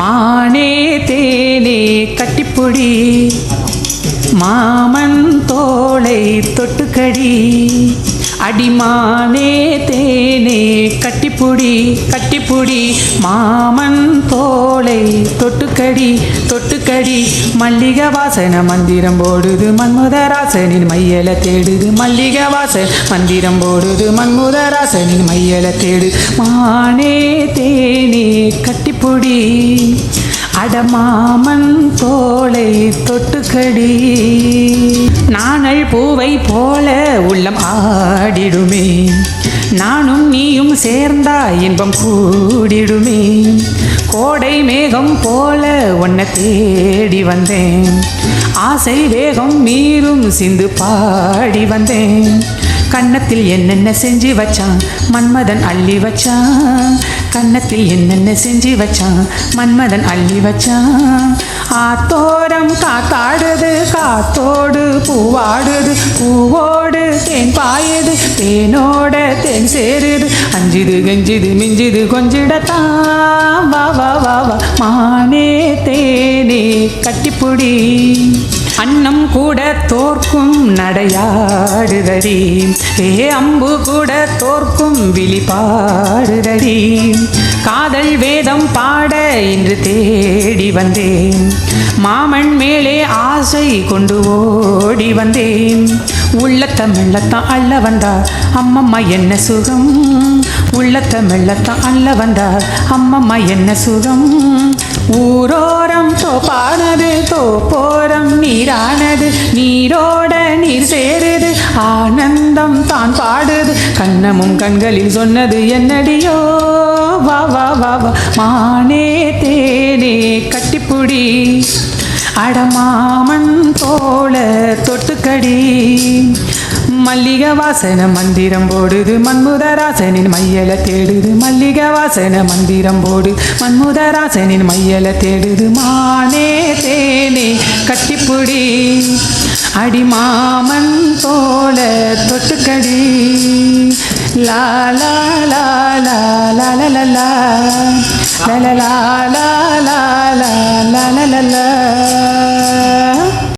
மானே தேனே கட்டிப்புடி. மாமன் தோளை தொட்டுக்கடி. அடிமானே கட்டிப்புடி கட்டிப்புடி மாமன் தோலை தொட்டுக்கடி தொட்டுக்கடி. மல்லிக வாசன மந்திரம் போடுது மன்முதராசனின் மையல தேடுது. மல்லிக வாசன் மந்திரம் போடுது மன்முதராசனின் மையல தேடு மானே தேனே கட்டிப்புடி அடமாமன் தோலை தொட்டுக்கடி. நாணல் பூவை போல உள்ளம் ஆடிடுமே. நானும் நீயும் சேர்ந்தா இன்பம் கூடிடுமே. கோடை மேகம் போல உன்னை தேடி வந்தேன். ஆசை வேகம் மீறும் சிந்து பாடி வந்தேன். கன்னத்தில் என்னென்ன செஞ்சு வச்சான்? மன்மதன் அள்ளி வச்சான். கன்னத்தில் என்னென்ன செஞ்சு வச்சான்? மன்மதன் அள்ளி வச்சான். ஆத்தோரம் காத்தாடுது காத்தோடு பூவாடுது பூவோடு தேன் பாயுது தேனோட தேன் சேருது. அஞ்சுது கெஞ்சுது மிஞ்சுது கொஞ்சிடத்தான் வா வா வா வா. மானே தேனே கட்டிப்புடி. அன்னம் கூட தோற்கும் நடையாடுதடி. ஏ அம்பு கூட தோற்கும் விழிப்பாடுதடி. காதல் வேதம் பாட இன்று தேடி வந்தேன். மாமன் மேலே ஆசை கொண்டு ஓடி வந்தேன். உள்ளத்த மெல்லத்தான் அள்ள வந்தா அம்மம்மா என்ன சுகம்? உள்ளத்த மெல்லத்தான் அள்ள வந்தா அம்மம்மா என்ன சுகம்? ஊரோரம் தோப்பானது தோப்போரம் நீரானது நீரோட நீர் சேருது ஆனந்தம் தான் பாட கண்ணமும் கண்களில் சொன்னது என்னடியோ? வா வா வா வா. மானே தேனே கட்டிப்புடி. அடமாமன் போல தொட்டுக்கடி. மல்லிக வாசன மந்திரம் போடுது மன்முதராசனின் மையல தேடுது. மல்லிக வாசன மந்திரம் போடு மன்முதராசனின் மையல தேடுது. மானே தேனே கட்டிப்புடி. அடிமாமன் போல தொட்டுக்கடி. லா லா லா லா லா லா. லா லா லா லா.